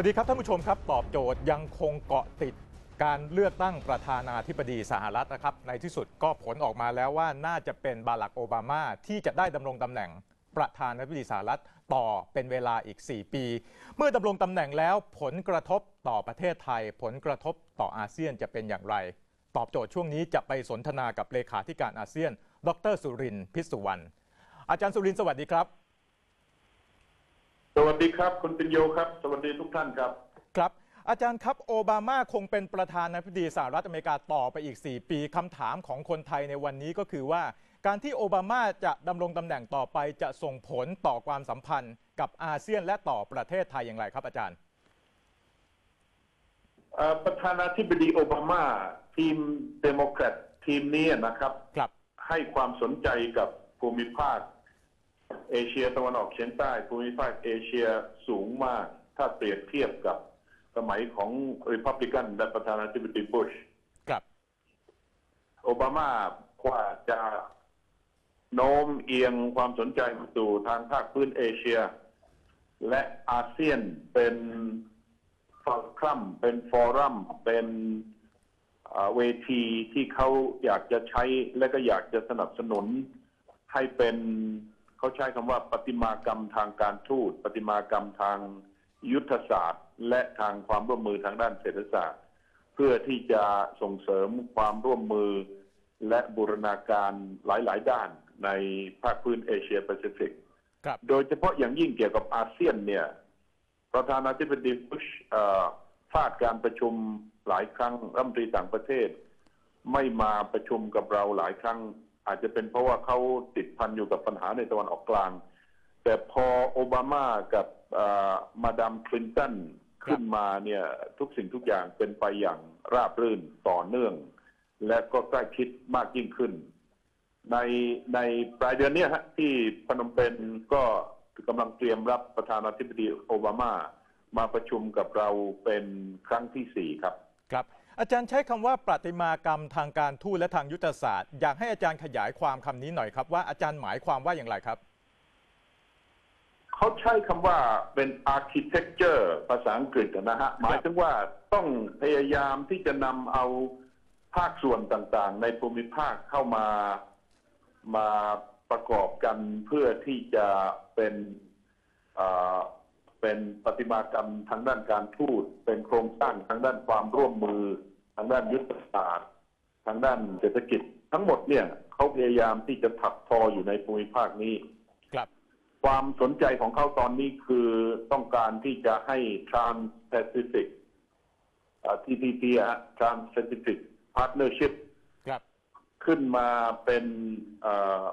วัสดีครับท่านผู้ชมครับ ตอบโจทย์ยังคงเกาะติดการเลือกตั้งประธานาธิบดีสหรัฐนะครับ ในที่สุดก็ผลออกมาแล้วว่าน่าจะเป็นบารักโอบามาที่จะได้ดำรงตำแหน่งประธานาธิบดีสหรัฐต่อเป็นเวลาอีก 4 ปี เมื่อดำรงตำแหน่งแล้วผลกระทบต่อประเทศไทย ผลกระทบต่ออาเซียนจะเป็นอย่างไร ตอบโจทย์ช่วงนี้จะไปสนทนากับเลขาธิการอาเซียน ดรสุรินทร์พิสุวรรณอาจารย์สุรินทร์สวัสดีครับ สวัสดีครับ คุณปิญโยครับ สวัสดีทุกท่านครับ ครับ อาจารย์ครับโอบามาคงเป็นประธานาธิบดีสหรัฐอเมริกาต่อไปอีก 4 ปีคำถามของคนไทยในวันนี้ก็คือว่า การที่โอบามาจะดำรงตำแหน่งต่อไปจะส่งผลต่อความสัมพันธ์กับอาเซียนและต่อประเทศไทยอย่างไรครับอาจารย์เอ่อประธานาธิบดีโอบามาทีมเดโมแครตทีมนี้นะครับ ครับ ให้ความสนใจกับภูมิภาค เอเชียตะวันออกเฉียงใต้ภูมิภาคเอเชียสูงมาก ถ้าเปรียบเทียบกับสมัยของริพับลิกันและประธานาธิบดีบุชครับโอบามากว่าจะโน้มเอียงความสนใจมาสู่ทางภาคพื้นเอเชีย และอาเซียนเป็นฟอรัมเป็นฟอรัมเป็นเอ่อเวทีที่เขาอยากจะใช้และก็อยากจะสนับสนุนให้เป็น เขาใช้คำว่าประติมากรรมทางการทูตประติมากรรมทางยุทธศาสตร์ และทางความร่วมมือทางด้านเศรษฐศาสตร์ เพื่อที่จะส่งเสริมความร่วมมือ และบูรณาการหลาย ๆ ด้านในภาคพื้นเอเชียแปซิฟิกครับโดยเฉพาะอย่างยิ่งเกี่ยวกับอาเซียนเนี่ย ประธานาธิบดีบุชเอ่อพลาดการประชุมหลายครั้งรัฐมนตรีต่างประเทศ ไม่มาประชุมกับเราหลายครั้ง อาจจะเป็นเพราะว่าเขาติดพันอยู่กับปัญหาในตะวันออกกลาง แต่พอโอบามากับมาดามคลินตันขึ้นมาเนี่ยทุกสิ่งทุกอย่างเป็นไปอย่างราบรื่นต่อเนื่อง และก็ใกล้ชิดมากยิ่งขึ้น ในในปลายเดือนนี้ฮะที่พนมเปญก็กำลังเตรียมรับประธานาธิบดีโอบามามาประชุมกับเราเป็นครั้งที่สี่ครับ ครับ อาจารย์ใช้คำว่าประติมากรรมทางการทูตและทางยุทธศาสตร์ อยากให้อาจารย์ขยายความคำนี้หน่อยครับ ว่าอาจารย์หมายความว่าอย่างไรครับ เขาใช้คำว่าเป็น architecture ภาษาอังกฤษนะฮะ หมายถึงว่าต้องพยายามที่จะนำเอาภาคส่วนต่างๆ ในภูมิภาคเข้ามามาประกอบกันเพื่อที่จะเป็นเอ่อเป็นปฏิมากรรมทางด้านการทูตเป็นโครงสร้างทางด้านความร่วมมือ ทางด้านยุทธศาสตร์ทางด้านเศรษฐกิจ ทั้งหมดเนี่ยเขาพยายามที่จะถักทออยู่ในภูมิภาคนี้ครับ ความสนใจของเขาตอนนี้คือต้องการที่จะให้ Trans-Pacific เอ่อ TPP อะฮะ Trans-Pacific Partnership ครับ ขึ้นมาเป็นเออ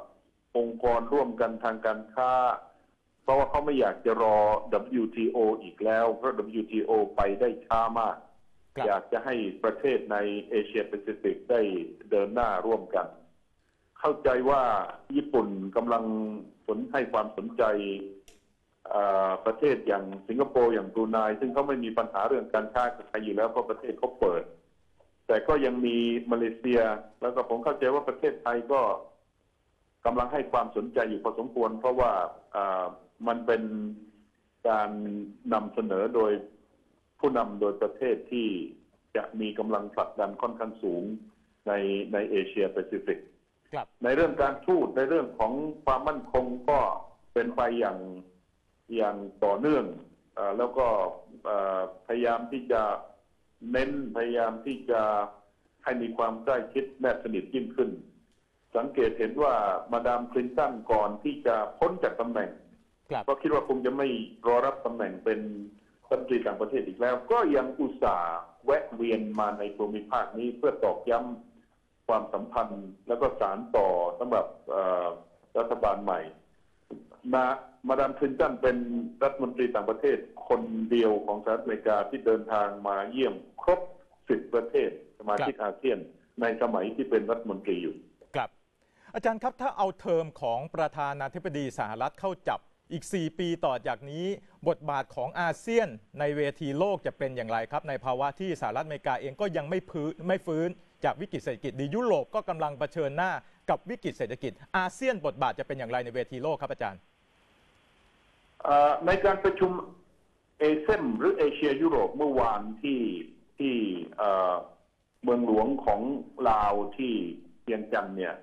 องค์กรร่วมกันทางการค้า เพราะว่าเขาไม่อยากจะรอ WTO อีกแล้ว เพราะ WTO ไปได้ช้ามากครับ อยากจะให้ประเทศในเอเชียแปซิฟิกได้เดินหน้าร่วมกัน เข้าใจว่าญี่ปุ่นกำลังสนให้ความสนใจประเทศอย่างสิงคโปร์อย่างบรูไนซึ่งเขาไม่มีปัญหาเรื่องการค้ากับใครอยู่แล้วเพราะประเทศเขาเปิด แต่ก็ยังมีมาเลเซีย แล้วก็ผมเข้าใจว่าประเทศไทยก็กำลังให้ความสนใจอยู่พอสมควร เพราะว่ามันเป็นการนำเสนอโดย ผู้นำโดยประเทศที่จะมีกำลังผลักดันค่อนข้างสูงในในเอเชียแปซิฟิกครับในเรื่องการทูตในเรื่องของความมั่นคงก็เป็นไปอย่างอย่างต่อเนื่องเออแล้วก็เอ่อพยายามที่จะเน้นพยายามที่จะให้มีความใกล้ชิดแนบสนิทยิ่งขึ้น สังเกตเห็นว่ามาดามคลินตันก่อนที่จะพ้นจากตำแหน่งครับก็คิดว่าคงจะไม่รอรับตำแหน่งเป็น รัฐมนตรีต่างประเทศอีกแล้ว ก็ยังอุตส่าห์แวะเวียนมาในภูมิภาคนี้เพื่อตอกย้ำความสัมพันธ์ แล้วก็สารต่อสำหรับรัฐบาลใหม่มามาดามคลินตันเป็นรัฐมนตรีต่างประเทศคนเดียวของสหรัฐอเมริกาที่เดินทางมาเยี่ยมครบสิบประเทศสมาชิกอาเซียน ในสมัยที่เป็นรัฐมนตรีอยู่ครับ อาจารย์ครับถ้าเอาเทอมของประธานาธิบดีสหรัฐเข้าจับ อีก 4 ปีต่อจากนี้บทบาทของอาเซียนในเวทีโลกจะเป็นอย่างไรครับ ในภาวะที่สหรัฐอเมริกาเองก็ยังไม่พื้นไม่ฟื้นจากวิกฤตเศรษฐกิจดียุโรปก็กำลังเผชิญหน้ากับวิกฤตเศรษฐกิจ อาเซียนบทบาทจะเป็นอย่างไรในเวทีโลกครับอาจารย์ในการประชุมเอเซมหรือเอเชียยุโรปเมื่อวานที่ที่เมืองหลวงของลาวที่เวียงจันเนี่ย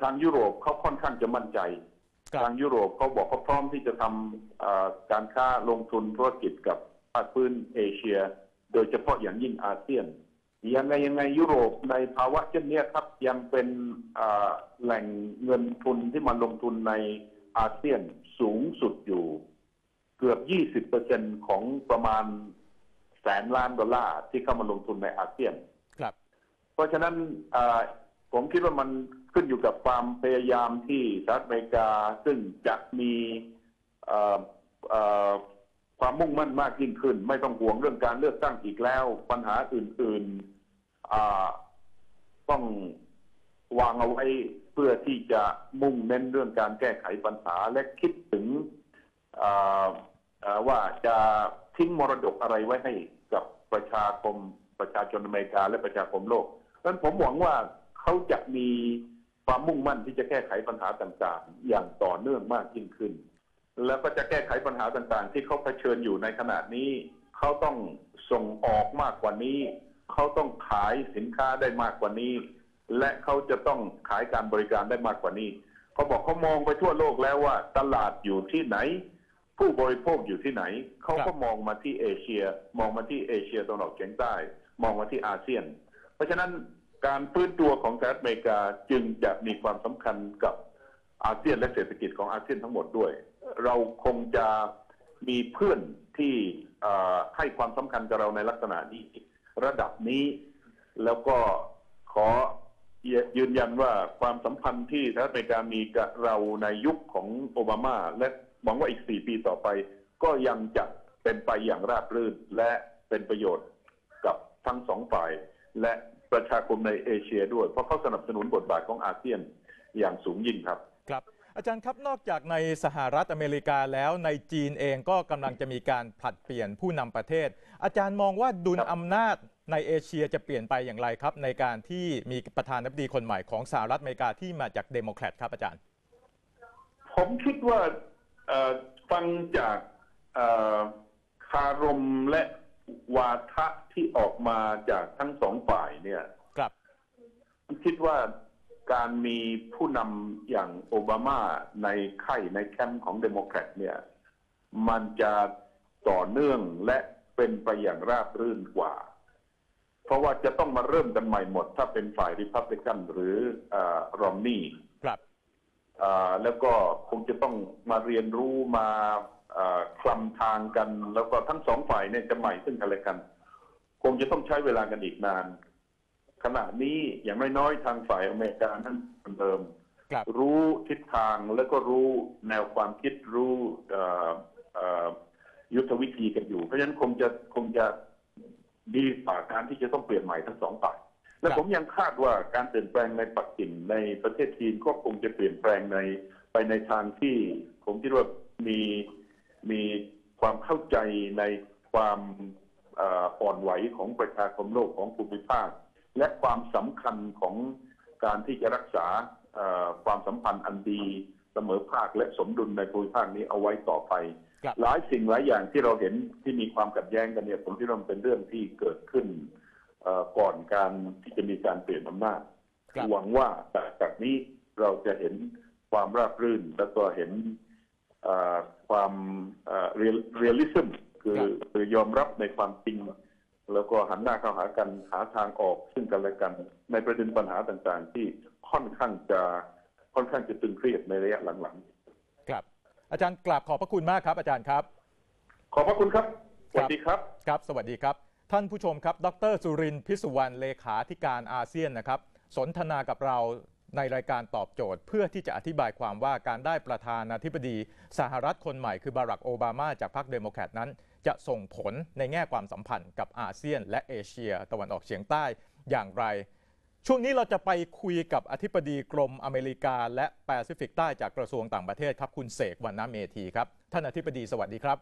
ทางยุโรปเขาค่อนข้างจะมั่นใจ ทางยุโรปเขาบอกเขาพร้อมที่จะทำเอ่อการค้าลงทุนธุรกิจกับภาคพื้นเอเชีย โดยเฉพาะอย่างยิ่งอาเซียนยังไงยังไงยุโรปในภาวะเช่นเนี้ยครับยังเป็นเอ่อแหล่งเงินทุนที่มาลงทุนในอาเซียนสูงสุดอยู่ เกือบ20%ของประมาณแสนล้านดอลลาร์ที่เข้ามาลงทุนในอาเซียน ครับ เพราะฉะนั้นเอ่อผมคิดว่ามัน ขึ้นอยู่กับความพยายามที่สหรัฐอเมริกา ซึ่งจะมีความมุ่งมั่นมากยิ่งขึ้น ไม่ต้องห่วงเรื่องการเลือกตั้งอีกแล้ว ปัญหาอื่นๆต้องวางเอาไว้เพื่อที่จะมุ่งเน้นเรื่องการแก้ไขปัญหาและคิดถึงว่าจะทิ้งมรดกอะไรไว้ให้กับประชาคมประชาชนอเมริกาและประชาคมโลกเพราะฉะนั้นผมหวังว่าเขาจะมี ความมุ่งมั่นที่จะแก้ไขปัญหาต่างๆ อย่างต่อเนื่องมากยิ่งขึ้น แล้วก็จะแก้ไขปัญหาต่างๆ ที่เขาเผชิญอยู่ในขณะนี้เขาต้องส่งออกมากกว่านี้เขาต้องขายสินค้าได้มากกว่านี้ และเขาจะต้องขายการบริการได้มากกว่านี้เขาบอกเขามองไปทั่วโลกแล้วว่า ตลาดอยู่ที่ไหน ผู้บริโภคอยู่ที่ไหนเขาก็มองมาที่เอเชีย มองมาที่เอเชียตะวันออกเฉียงใต้ มองมาที่อาเซียน เพราะฉะนั้น การฟื้นตัวของสหรัฐอเมริกาจึงจะมีความสำคัญกับอาเซียนและเศรษฐกิจของอาเซียนทั้งหมดด้วย เราคงจะมีเพื่อนที่ให้ความสำคัญกับเราในลักษณะนี้ระดับนี้ แล้วก็ขอยืนยันว่าความสัมพันธ์ที่สหรัฐอเมริกามีกับเราในยุคของโอบามา และหวังว่าอีกสี่ปีต่อไป ก็ยังจะเป็นไปอย่างราบรื่นและเป็นประโยชน์กับทั้งสองฝ่าย และ ประชาคมในเอเชียด้วย เพราะเขาสนับสนุนบทบาทของอาเซียนอย่างสูงยิ่งครับครับ อาจารย์ครับนอกจากในสหรัฐอเมริกาแล้วในจีนเองก็กำลังจะมีการผลัดเปลี่ยนผู้นำประเทศ อาจารย์มองว่าดุลครับอำนาจในเอเชียจะเปลี่ยนไปอย่างไรครับ ในการที่มีประธานาธิบดีคนใหม่ของสหรัฐอเมริกาที่มาจากเดโมแครตครับอาจารย์ ผมคิดว่าฟังจากคารมและ วาทะที่ออกมาจากทั้งสองฝ่ายเนี่ยครับคิดว่าการมีผู้นำอย่างโอบามาในไข่ในแคมป์ของเดโมแครตเนี่ย มันจะต่อเนื่องและเป็นไปอย่างราบรื่นกว่า เพราะว่าจะต้องมาเริ่มกันใหม่หมด ถ้าเป็นฝ่ายริพับลิกันหรือรอมนี่ครับอ่าแล้วก็คงจะต้องมาเรียนรู้มาอ่า คลำทางกัน แล้วก็ทั้งสองฝ่ายเนี่ยจะใหม่ซึ่งกันและกัน คงจะต้องใช้เวลากันอีกนาน ขณะนี้อย่างน้อยๆ ทางฝ่ายอเมริกานั้นเหมือนเดิมครับรู้ทิศทางแล้วก็รู้แนวความคิดรู้เอ่อเอ่อยุทธวิธีกันอยู่ เพราะฉะนั้นคงจะคงจะดีกว่าการที่จะต้องเปลี่ยนใหม่ทั้งสองฝ่ายและครับผมยังคาดว่าการเปลี่ยนแปลงในปักกิ่งในประเทศจีนก็คงจะเปลี่ยนแปลงในไปในทางที่ ผมคิดว่ามี มีความเข้าใจในความเอ่ออ่อนไหวของประชาคมโลกของภูมิภาค และความสำคัญของการที่จะรักษาเอ่อความสัมพันธ์อันดีเสมอภาคและสมดุลในภูมิภาคนี้เอาไว้ต่อไปครับหลายสิ่งหลายอย่างที่เราเห็นที่มีความขัดแย้งกันเนี่ยผมคิดว่ามันเป็นเรื่องที่เกิดขึ้นเอ่อก่อนการที่จะมีการเปลี่ยนอำนาจครับหวังว่าจากนี้เราจะเห็นความราบรื่นแล้วก็เห็นเอ่อ ความเรียลลิซึมคือครับคือยอมรับในความจริง แล้วก็หันหน้าเข้าหากันหาทางออกซึ่งกันและกัน ในประเด็นปัญหาต่างๆ ที่ค่อนข้างจะค่อนข้างจะตึงเครียดในระยะหลังครับ อาจารย์กราบขอบพระคุณมากครับ อาจารย์ครับๆขอบพระคุณครับ สวัสดีครับ ครับ สวัสดีครับ ท่านผู้ชมครับ ดรสุรินทร์พิสุวรรณเลขาธิการอาเซียนนะครับ สนทนากับเรา ในรายการตอบโจทย์ เพื่อที่จะอธิบายความว่าการได้ประธานาธิบดีสหรัฐคนใหม่คือบารักโอบามาจากพรรคเดโมแครตนั้น จะส่งผลในแง่ความสัมพันธ์กับอาเซียน และเอเชีย ตะวันออกเฉียงใต้อย่างไร ช่วงนี้เราจะไปคุยกับอธิบดีกรมอเมริกา และแปซิฟิกใต้จากกระทรวงต่างประเทศครับคุณเสกวรรณเมธีครับท่านอธิบดีสวัสดีครับ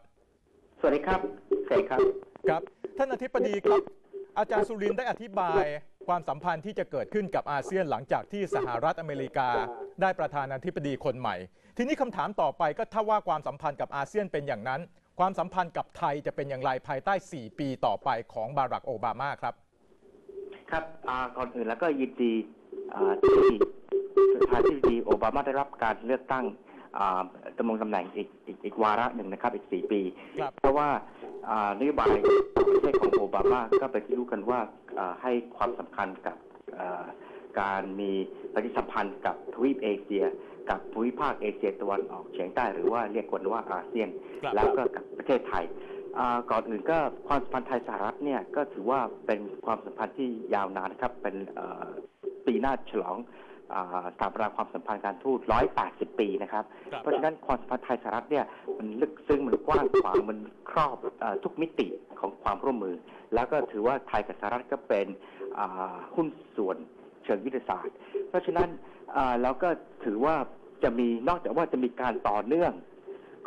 สวัสดีครับเสกครับครับ ท่านอธิบดีครับ อาจารย์สุรินทร์ได้อธิบาย ความสัมพันธ์ที่จะเกิดขึ้นกับอาเซียนหลังจากที่สหรัฐอเมริกา ได้ประธานาธิบดีคนใหม่ ทีนี้คำถามต่อไปก็ถ้าว่าความสัมพันธ์กับอาเซียนเป็นอย่างนั้น ความสัมพันธ์กับไทยจะเป็นอย่างไรภายใต้ 4 ปีต่อไปของบารักโอบามาครับ ครับก่อนอื่นแล้วก็ยินดีที่ประธานาธิบดีโอบามาได้รับการเลือกตั้ง ดำรงตำแหน่งอีกอีกอีกวาระหนึ่งนะครับ อีกสี่ปี ครับเพราะว่าอ่านโยบายต่างประเทศของโอบามาก็เป็นที่รู้กันว่าอ่าให้ความสำคัญกับอ่าการมีปฏิสัมพันธ์กับทวีปเอเชีย กับภูมิภาคเอเชียตะวันออกเฉียงใต้หรือว่าเรียกกันว่าอาเซียน ครับ แล้วก็กับประเทศไทยอ่าก่อนอื่นก็ความสัมพันธ์ไทยสหรัฐเนี่ยก็ถือว่าเป็นความสัมพันธ์ที่ยาวนานนะครับ เป็นเอ่อปีหน้าฉลองอา สถาปนาความสัมพันธ์การทูต 180 ปีนะครับครับ เพราะฉะนั้นความสัมพันธ์ไทยสหรัฐเนี่ยมันลึกซึ้งมันกว้างขวางมันครอบเออทุกมิติของความร่วมมือ แล้วก็ถือว่าไทยกับสหรัฐก็เป็นอ่าหุ้นส่วนเชิงยุทธศาสตร์ เพราะฉะนั้นอ่าเราก็ถือว่าจะมีนอกจากว่าจะมีการต่อเนื่อง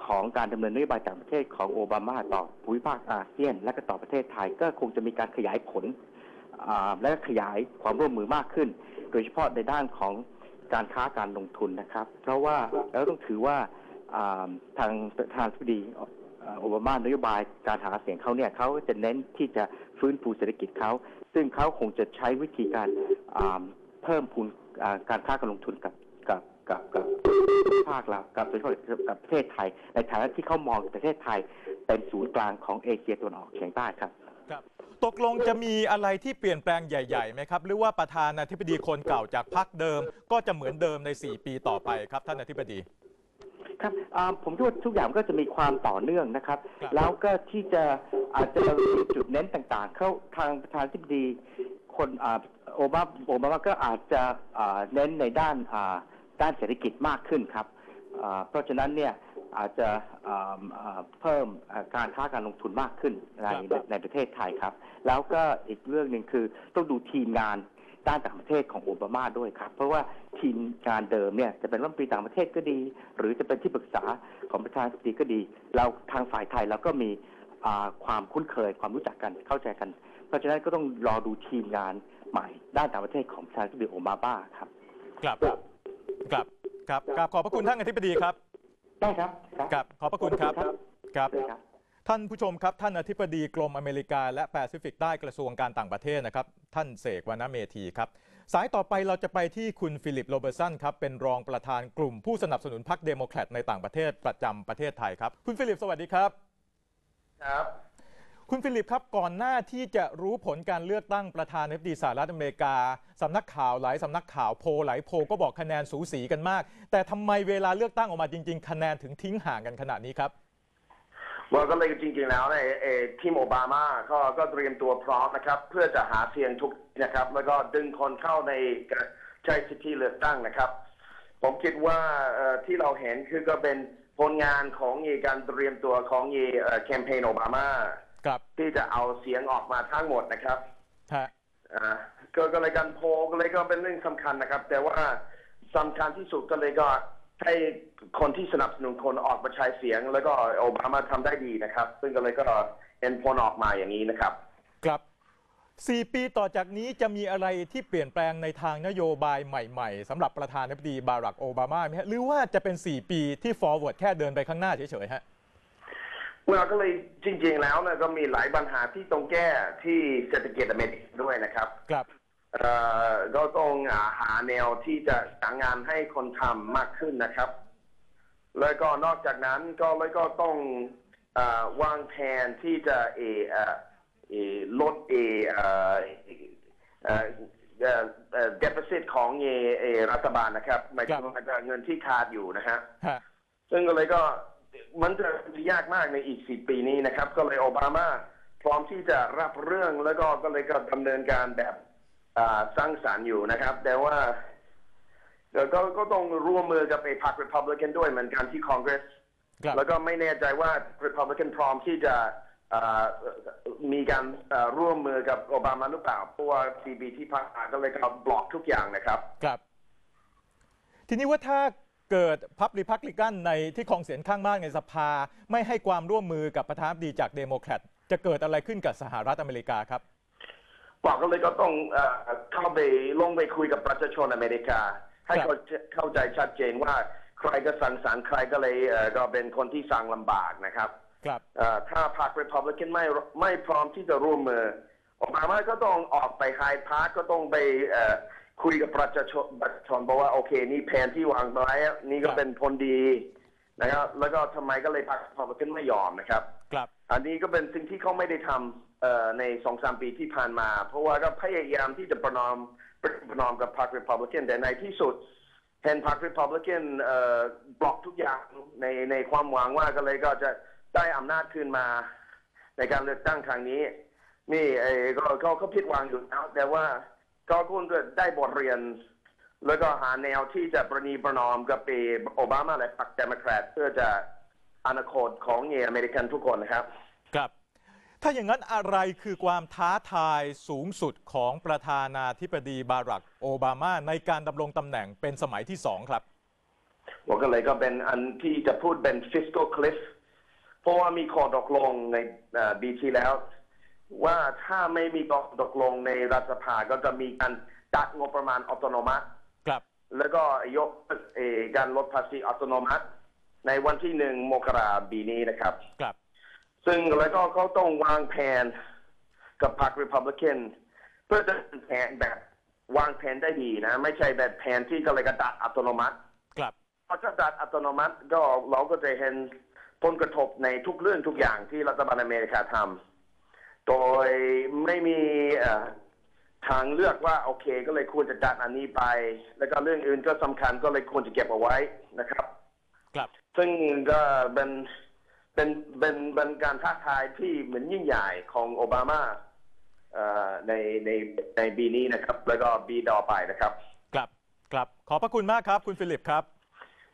ของการดำเนินนโยบายต่างประเทศของโอบามาต่อภูมิภาคอาเซียน และก็ต่อประเทศไทยก็คงจะมีการขยายผลอ่าและขยายความร่วมมือมากขึ้น โดยเฉพาะในด้านของการค้าการลงทุนนะครับ เพราะว่าเราต้องถือว่าทางประธานาธิบดีโอบามานโยบายการหาเสียงเขาเนี่ยเขาจะเน้นที่จะฟื้นฟูเศรษฐกิจเขา ซึ่งเขาคงจะใช้วิธีการเพิ่มพูนการค้าการลงทุนกับกับกับกับภาคเรากับโดยเฉพาะกับประเทศไทย ในฐานะที่เขามองประเทศไทยเป็นศูนย์กลางของเอเชียตะวันออกเฉียงใต้ครับครับ ตกลงจะมีอะไรที่เปลี่ยนแปลงใหญ่ๆไหมครับ หรือว่าประธานาธิบดีคนเก่าจากพรรคเดิม ก็จะเหมือนเดิมใน 4 ปีต่อไปครับ ท่านอธิบดี ครับอ่าผมคิดว่าทุกอย่างก็จะมีความต่อเนื่องนะครับ ครับ แล้วก็ที่จะอาจจะมีจุดเน้นต่างๆ เข้าทางประธานาธิบดี คนอ่าโอบาโอบามาก็อาจจะอ่าเน้นในด้านอ่าด้านเศรษฐกิจมากขึ้นครับอ่า เพราะฉะนั้นเนี่ยอาจจะอ่าอ่าเพิ่มอ่าการค้าการลงทุนมากขึ้นในครับในประเทศไทยครับ แล้วก็อีกเรื่องหนึ่งคือต้องดูทีมงานด้านต่างประเทศของโอบามาด้วยครับ เพราะว่าทีมงานเดิมเนี่ยจะเป็นรัฐมนตรีต่างประเทศก็ดี หรือจะเป็นที่ปรึกษาของประธานาธิบดีก็ดี เราทางฝ่ายไทยเราก็มีอ่าความคุ้นเคยความรู้จักกันเข้าใจกัน เพราะฉะนั้นก็ต้องรอดูทีมงานใหม่ด้านต่างประเทศของประธานาธิบดีโอบามาครับ ครับครับ ครับครับขอบพระคุณท่านอธิบดีครับได้ครับครับขอบพระคุณครับครับได้ครับท่านผู้ชมครับ ท่านอธิบดีกรมอเมริกาและแปซิฟิกใต้กระทรวงการต่างประเทศนะครับ ท่านเสกวรรณเมธีครับ สายต่อไปเราจะไปที่คุณฟิลิปโรเบอร์สันครับ เป็นรองประธานกลุ่มผู้สนับสนุนพรรคเดโมแครตในต่างประเทศประจำประเทศไทยครับ คุณฟิลิปสวัสดีครับ ครับ คุณฟิลิปครับก่อนหน้าที่จะรู้ผลการเลือกตั้งประธานาธิบดีสหรัฐอเมริกาสำนักข่าวหลายสำนักข่าวโพหลายโพก็บอกคะแนนสูสีกันมาก แต่ทำไมเวลาเลือกตั้งออกมาจริง ๆ คะแนนถึงทิ้งห่างกันขนาดนี้ครับว่าก็เลยจริงๆแล้วเนี่ยเอทีมโอบามาก็ก็เตรียมตัวพร้อมนะครับ เพื่อจะหาเสียงทุกนะครับ แล้วก็ดึงคนเข้าในการใช้สิทธิเลือกตั้งนะครับ ผมคิดว่าที่เราเห็นคือก็เป็นผลงานของยีการเตรียมตัวของยีแคมเปญโอบามา ครับที่จะเอาเสียงออกมาทั้งหมดนะครับฮะอ่าก็ก็เลยการโพลก็เลยก็เป็นเรื่องสำคัญนะครับ แต่ว่าสำคัญที่สุดก็เลยก็ให้คนที่สนับสนุนคนออกมาใช้เสียง แล้วก็โอบามาทำได้ดีนะครับ ซึ่งก็เลยก็เห็นผลออกมาอย่างนี้นะครับ ครับ4ปีต่อจากนี้จะมีอะไรที่เปลี่ยนแปลงในทางนโยบายใหม่ๆสำหรับประธานาธิบดีบารักโอบามาไหมฮะหรือว่าจะเป็น 4 ปีที่ forward แค่เดินไปข้างหน้าเฉยๆฮะ เราก็เลยจริง ๆ แล้วเนี่ยก็มีหลายปัญหาที่ต้องแก้ที่เศรษฐกิจอเมริกาด้วยนะครับครับเอ่อก็ต้องอ่าหาแนวที่จะสร้างงานให้คนทำมากขึ้นนะครับ แล้วก็นอกจากนั้นก็แล้วก็ต้องเออวางแผนที่จะเออเอ่อเออลดเออเอ่อเอ่อเอ่อเอ่อ deficit ของเอเอรัฐบาลนะครับหมายถึงว่าเงินที่ขาดอยู่นะฮะฮะซึ่งก็เลยก็ มันจะยากมากในอีกสิปีนี้นะครับ ก็เลยโอบามาพร้อมที่จะรับเรื่องแล้วก็ก็เลยก็ดำเนินการแบบอ่าสร้างสารรค์อยู่นะครับ แต่ว่าก็ก็ก็ต้องร่วมมือกับไอ้พรรค Republican ด้วยเหมือนกันที่คอนเกรสครับแล้วก็ไม่แน่ใจว่า Republican พร้อมที่จะอ่ามีการอ่าร่วมมือกับโอบามาหรือเปล่าเพราะว่า CB ที่ผ่านมาก็เลยก็บล็อกทุกอย่างนะครับ ครับ ทีนี้ว่าถ้า เกิดพับริพับลิกันในที่ครองเสียงข้างมากในสภา ไม่ให้ความร่วมมือกับประธานาธิบดีจากเดโมแครตจะเกิดอะไรขึ้นกับสหรัฐอเมริกาครับบอกก็เลยก็ต้องเอ่อเข้าไปลงไปคุยกับประชาชนอเมริกา ให้ครับเขาเข้าใจชัดเจนว่าใครก็สั่งสารใครก็เลยเอ่อก็เป็นคนที่สั่งลำบากนะครับครับเอ่อถ้าพรรครีพับลิกันไม่ไม่พร้อมที่จะร่วมมือโอบามาก็ต้องออกไปไฮพาร์คก็ต้องไปเอ่อ คุยกับประชาชนประชาชนบอกว่าโอเค นี่แผนที่วางไว้นี่ก็ครับเป็นผลดีนะครับ แล้วก็ทำไมก็เลยพรรครีพับลิกันไม่ยอมนะครับครับ อันนี้ก็เป็นสิ่งที่เขาไม่ได้ทำเอ่อในสองสามปีที่ผ่านมา เพราะว่าก็พยายามที่จะประนอมประนอมกับพรรครีพับลิกันแต่ในที่สุดเห็นพรรครีพับลิกันเอ่อบล็อกทุกอย่างในในความหวังว่าก็เลยก็จะได้อำนาจคืนมาในการเลือกตั้งครั้งนี้ นี่ไอ้ก็ก็ก็ผิดหวังอยู่แล้วแต่ว่า ก็ควรจะได้บทเรียน แล้วก็หาแนวที่จะประนีประนอมกับเอโอบามาและพรรคเดโมแครตเพื่อจะอนาคตของเออเมริกันทุกคนนะครับ ครับ ถ้าอย่างนั้นอะไรคือความท้าทายสูงสุดของประธานาธิบดีบารักโอบามาในการดำรงตำแหน่งเป็นสมัยที่สองครับผมก็เลยก็เป็นอันที่จะพูดเป็น fiscal cliff เพราะว่ามีข้อตกลงในบีทีแล้ว ว่าถ้าไม่มีข้อตกลงในรัฐสภาก็จะมีการจัดงบประมาณอัตโนมัติ ครับ แล้วก็ยกเอ่อการลดภาษีอัตโนมัติ ในวันที่หนึ่งมกราปีนี้นะครับ ครับ ซึ่งแล้วก็เขาต้องวางแผนกับพรรครีพับลิกันเพื่อจะเป็นแผนแบบวางแผนได้ดีนะ ไม่ใช่แบบแผนที่ก็เลยกระดัดอัตโนมัติ ครับพอจะดัดอัตโนมัติก็เราก็จะเห็นผลกระทบในทุกเรื่องทุกอย่างที่รัฐบาลอเมริกาทำ โดยไม่มีเอ่อทางเลือกว่าโอเค ก็เลยควรจะดัดอันนี้ไป แล้วก็เรื่องอื่นก็สำคัญก็เลยควรจะเก็บเอาไว้นะครับ ครับ ซึ่งก็เป็นเป็นเป็นเป็นการท้าทายที่เหมือนยิ่งใหญ่ของโอบามาเอ่อในในในปีนี้นะครับ แล้วก็ปีต่อไปนะครับ ครับครับขอบพระคุณมากครับ คุณฟิลิปครับ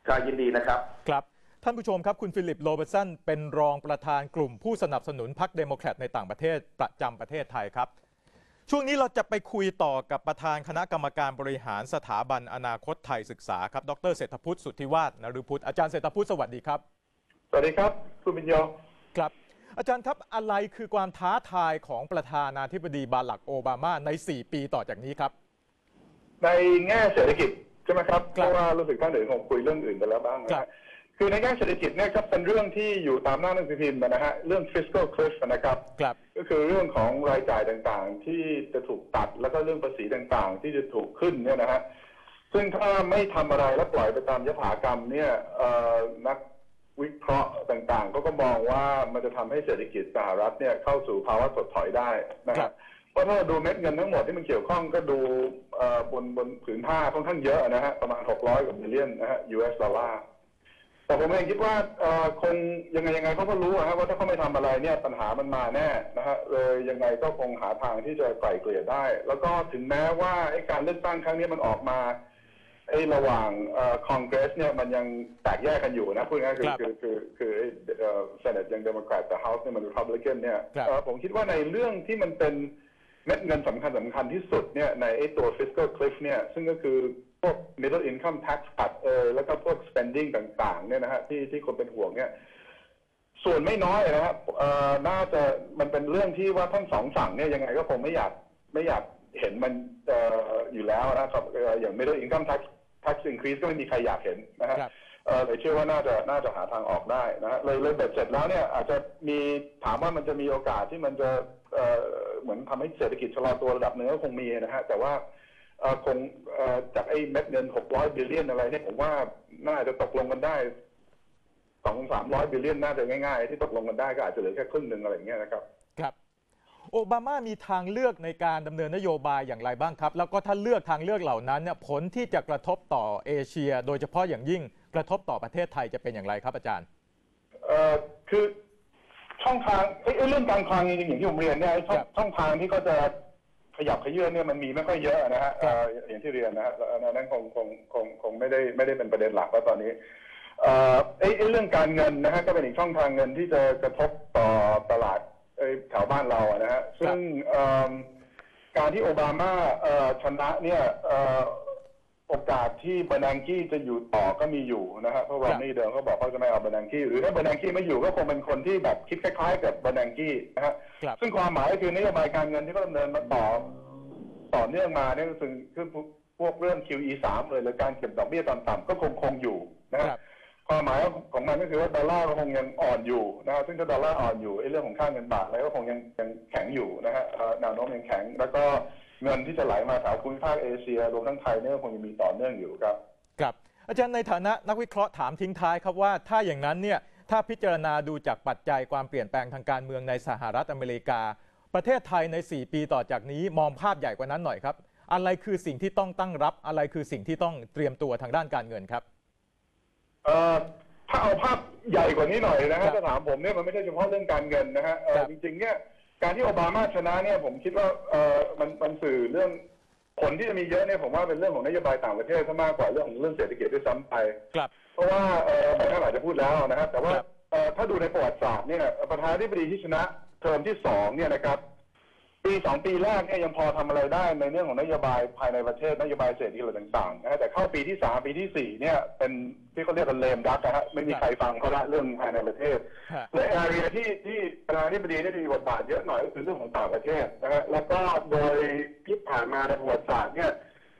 ก็ยินดีนะครับครับ ท่านผู้ชมครับ คุณฟิลิป โรเบร์ตสัน เป็นรองประธานกลุ่มผู้สนับสนุนพรรคเดโมแครตในต่างประเทศประจำประเทศไทยครับ ช่วงนี้เราจะไปคุยต่อกับประธานคณะกรรมการบริหารสถาบันอนาคตไทยศึกษาครับ ดรเศรษฐพุทธสุทธิวาฒนฤพุทธอาจารย์เศรษฐพุทธสวัสดีครับ สวัสดีครับ คุณบิญโยครับ อาจารย์ครับอะไรคือความท้าทายของประธานาธิบดีบารักโอบามาใน 4 ปีต่อจากนี้ครับ ในแง่เศรษฐกิจใช่ไหมครับคเพรับราะว่ารู้สึกท่านอื่นคงคุยเรื่องอื่นไปแล้วบ้างนะ ครัฮะบคือในแง่เศรษฐกิจเนี่ยครับเป็นเรื่องที่อยู่ตามหน้าหนังสือพิมพ์นะฮะเรื่อง fiscal cliff นะครับครับ ก็คือเรื่องของรายจ่ายต่างๆ ที่จะถูกตัดแล้วก็เรื่องภาษีต่างๆ ที่จะถูกขึ้นเนี่ยนะฮะซึ่งถ้าไม่ทำอะไรแล้วปล่อยไปตามยถากรรมเนี่ยเอ่อนักวิเคราะห์ต่างๆ ก็ก็มองว่ามันจะทำให้เศรษฐกิจสหรัฐเนี่ยเข้าสู่ภาวะถดถอยได้นะครัฮะบเพราะถ้าเราดูเม็ดเงินทั้งหมดที่มันเกี่ยวข้องก็ดูเอ่อบนบนผืนผ้าค่อนข้างเยอะนะฮะประมาณ 600กว่าบิลเลียนนะฮะ US ดอลลาร์ แต่ผมเองคิดว่าเอ่อคงยังไงยังไงเขาก็รู้อะฮะว่าถ้าเขาไม่ทำอะไรเนี่ยปัญหามันมาแน่นะฮะเลยยังไงก็คงหาทางที่จะไกล่เกลี่ยได้ แล้วก็ถึงแม้ว่าไอ้การเลือกตั้งครั้งนี้มันออกมาไอ้ระหว่างเอ่อคอนเกรสเนี่ยมันยังแตกแยกกันอยู่นะพูดง่ายๆคือครับคือคือคือไอ้เอ่อเซเนตยังเดโมแครตแต่เฮาส์เนี่ยมันรีพับลิกันเนี่ยครับเอ่อผมคิดว่าในเรื่องที่มันเป็นเม็ดเงินสำคัญสำคัญที่สุดเนี่ยในไอ้ตัว fiscal cliff เนี่ยซึ่งก็คือ พวก middle income tax cut เออแล้วก็พวก spending ต่างๆ เนี่ยนะฮะที่ที่คนเป็นห่วงเนี่ย ส่วนไม่น้อยนะครับเอ่อน่าจะมันเป็นเรื่องที่ว่าทั้งสองฝั่งเนี่ยยังไงก็คงไม่อยากไม่อยากเห็นมันเอ่ออยู่แล้วนะครับเอ่ออย่าง middle income tax tax increase ก็ไม่มีใครอยากเห็นนะฮะครับเออเลยเชื่อว่าน่าจะน่าจะหาทางออกได้นะฮะเลยเลยเบ็ดเสร็จแล้วเนี่ย อาจจะมีถามว่ามันจะมีโอกาสที่มันจะเอ่อเหมือนทำให้เศรษฐกิจชะลอตัวระดับหนึ่งก็คงมีนะฮะแต่ว่าเอ่อ คงเอ่อจากไอ้เม็ดเงิน600บิลเลียนอะไรเนี่ยผมว่าน่าจะตกลงกันได้สองสามร้อยบิลเลียนน่าจะง่ายๆ ที่ตกลงกันได้ก็อาจจะเหลือแค่ครึ่งหนึ่งอะไรอย่างเงี้ยนะครับครับโอบามามีทางเลือกในการดำเนินนโยบายอย่างไรบ้างครับ แล้วก็ถ้าเลือกทางเลือกเหล่านั้นเนี่ยผลที่จะกระทบต่อเอเชีย โดยเฉพาะอย่างยิ่งกระทบต่อประเทศไทยจะเป็นอย่างไรครับอาจารย์เอ่อคือช่องทางเอ้ยเอ้ยเรื่องการคลังจริงๆอย่างที่ผมเรียนเนี่ยไอ้ช่องครับช่องทางที่เขาจะ ขยับขยื่นเนี่ยมันมีไม่ค่อยเยอะนะฮะครับเอ่ออย่างที่เรียนนะฮะแล้วอันนั้นคงคงคงคงไม่ได้ไม่ได้เป็นประเด็นหลักแล้วตอนนี้เอ่อไอ้ไอ้เรื่องการเงินนะฮะก็เป็นอีกช่องทางเงินที่จะกระทบต่อตลาดเอ้ยแถวบ้านเราอะนะฮะซึ่งเอิ่มการที่โอบามาเอ่อชนะเนี่ยเอ่อ โอกาสที่บานังกี้จะอยู่ต่อก็มีอยู่นะฮะเพราะว่าครับนี่เดิมเขาบอกเขาจะไม่เอาบานังกี้หรือถ้าบานังกี้ไม่อยู่ก็คงเป็นคนที่แบบคิดคล้ายๆ กับบานังกี้นะฮะครับซึ่งความหมายก็คือนโยบายการเงินที่เขาดำเนินมาต่อต่อเนื่องมาเนี่ยก็คือคือพวกเรื่อง QE 3เลยหรือการเก็บดอกเบี้ยต่ำๆก็คงคงอยู่นะฮะครับความหมายของมันก็คือว่าดอลลาร์ก็คงยังอ่อนอยู่นะฮะซึ่งถ้าดอลลาร์อ่อนอยู่ไอ้เรื่องของค่าเงินบาทอะไรก็คงยังยังแข็งอยู่นะฮะเอ่อแนวโน้มยังแข็งแล้วก็ เงินที่จะไหลมาแถวภูมิภาคเอเชียรวมทั้งไทยเนี่ยก็คงยังมีต่อเนื่องอยู่ครับครับ อาจารย์ในฐานะนักวิเคราะห์ถามทิ้งท้ายครับว่าถ้าอย่างนั้นเนี่ยถ้าพิจารณาดูจากปัจจัยความเปลี่ยนแปลงทางการเมืองในสหรัฐอเมริกา ประเทศไทยใน 4 ปีต่อจากนี้มองภาพใหญ่กว่านั้นหน่อยครับ อะไรคือสิ่งที่ต้องตั้งรับอะไรคือสิ่งที่ต้องเตรียมตัวทางด้านการเงินครับเอ่อถ้าเอาภาพใหญ่กว่านี้หน่อยนะครัฮะบถ้าถามผมเนี่ยมันไม่ใช่เฉพาะเรื่องการเงินนะฮะเอ่อครับจริงๆเนี่ย การที่โอบามาชนะเนี่ยผมคิดว่าเอ่อมันมันสื่อเรื่องผลที่จะมีเยอะเนี่ยผมว่าเป็นเรื่องของนโยบายต่างประเทศซะมากกว่าเรื่องของเรื่องเศรษฐกิจด้วยซ้ำไป ครับ เพราะว่าเอ่อบางท่านอาจจะพูดแล้วนะครับ แต่ว่าครับ เอ่อถ้าดูในประวัติศาสตร์เนี่ยประธานาธิบดีที่ชนะเทอมที่สองเนี่ยนะครับ ปีสองปีแรกเนี่ยยังพอทำอะไรได้ในเรื่องของนโยบายภายในประเทศนโยบายเศรษฐกิจอะไรต่างๆนะฮะแต่เข้าปีที่สามปีที่สี่เนี่ยเป็นที่เขาเรียกกันเลมดักนะฮะไม่มีใครฟังเขาละเรื่องภายในประเทศฮะในแอเรียที่ที่ประธานาธิบดีเนี่ยจะมีบทบาทเยอะหน่อยก็คือเรื่องของต่างประเทศนะฮะแล้วก็โดยที่ผ่านมาในประวัติศาสตร์เนี่ย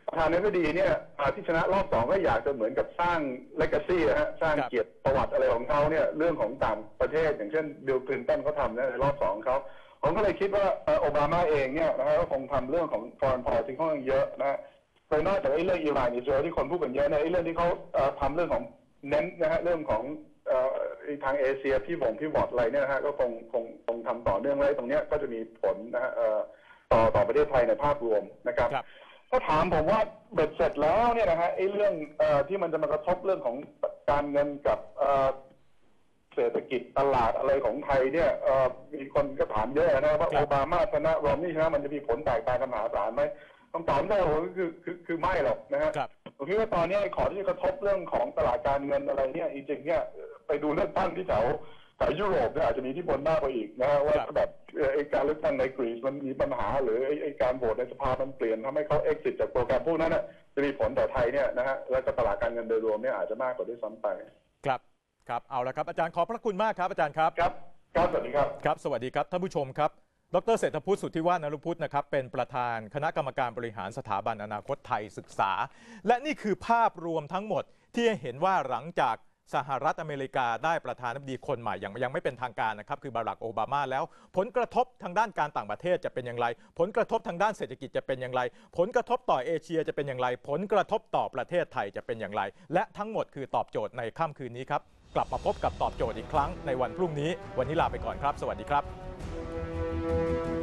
ประธานาธิบดีเนี่ยอ่าที่ชนะรอบสองก็อยากจะเหมือนกับสร้างเลกาซีนะฮะสร้างครับเกียรติประวัติอะไรของเขาเนี่ยเรื่องของต่างประเทศ อย่างเช่นบิลคลินตันเขาทำนะในรอบสองของเขา ผมก็เลยคิดว่าเอ่อโอบามาเองเนี่ยนะฮะก็คงทำเรื่องของ foreign policy ค่อนข้างเยอะนะฮะโดยนอกจากไอ้เรื่องอิหร่านอิสราเอลที่คนพูดกันเยอะเนี่ยไอ้เรื่องที่เขาเอ่อทำเรื่องของเน้นนะฮะเรื่องของเอ่อไอ้ทางเอเชียพี่บ่งพี่บอดอะไรเนี่ยนะฮะก็คงคงคงทำต่อเนื่องไว้ตรงเนี้ยก็จะมีผลนะฮะเอ่อต่อต่อประเทศไทยในภาพรวมนะครับครับถ้าถามผมว่าเบ็ดเสร็จแล้วเนี่ยนะฮะไอ้เรื่องเอ่อที่มันจะมากระทบเรื่องของการเงินกับ เอ่อเศรษฐกิจตลาดอะไรของไทยเนี่ยเอ่อมีคนก็ถามเยอะนะว่าครัโอบบามาชนะรอมนี่ชนะมันจะมีผลแตกต่างกันมหาศาลไหมคำตอบได้ผมก็คือคือคือไม่หรอกนะฮะครับผมคิดว่าตอนนี้ไอ้ขอที่จะกระทบเรื่องของตลาดการเงินอะไรเนี่ยจริงๆเนี่ยไปดูเลือกตั้งที่แถวแถวยุโรปเนี่ยอาจจะมีที่ผลมากกว่าอีกนะฮะว่าครับแบบเอ่อไอ้การเลือกตั้งในกรีซมันมีปัญหา หรือไอ้ไอ้การโหวตในสภามันเปลี่ยนทำให้เขาเอ็กซิสจากโปรแกรมพวกนั้นน่ะจะมีผลต่อไทยเนี่ยนะฮะแล้วก็ตลาดการเงินโดยรวมเนี่ยอาจจะมากกว่าด้วยซ้ำไป ครับครับเอาละครับอาจารย์ขอบพระคุณมากครับอาจารย์ครับครับครับสวัสดีครับครับ สวัสดีครับท่านผู้ชมครับ ดรเศรษฐพุทธสุทธิวาฒนรุพุทธนะครับเป็นประธานคณะกรรมการบริหารสถาบันอนาคตไทยศึกษา และนี่คือภาพรวมทั้งหมดที่ให้เห็นว่าหลังจากสหรัฐอเมริกาได้ประธานาธิบดีคนใหม่อย่างยังไม่เป็นทางการนะครับ คือบารักโอบามาแล้ว ผลกระทบทางด้านการต่างประเทศจะเป็นอย่างไร ผลกระทบทางด้านเศรษฐกิจจะเป็นอย่างไร ผลกระทบต่อเอเชียจะเป็นอย่างไร ผลกระทบต่อประเทศไทยจะเป็นอย่างไร และทั้งหมดคือตอบโจทย์ในค่ำคืนนี้ครับ กลับมาพบกับตอบโจทย์อีกครั้งในวันพรุ่งนี้ วันนี้ลาไปก่อนครับ สวัสดีครับ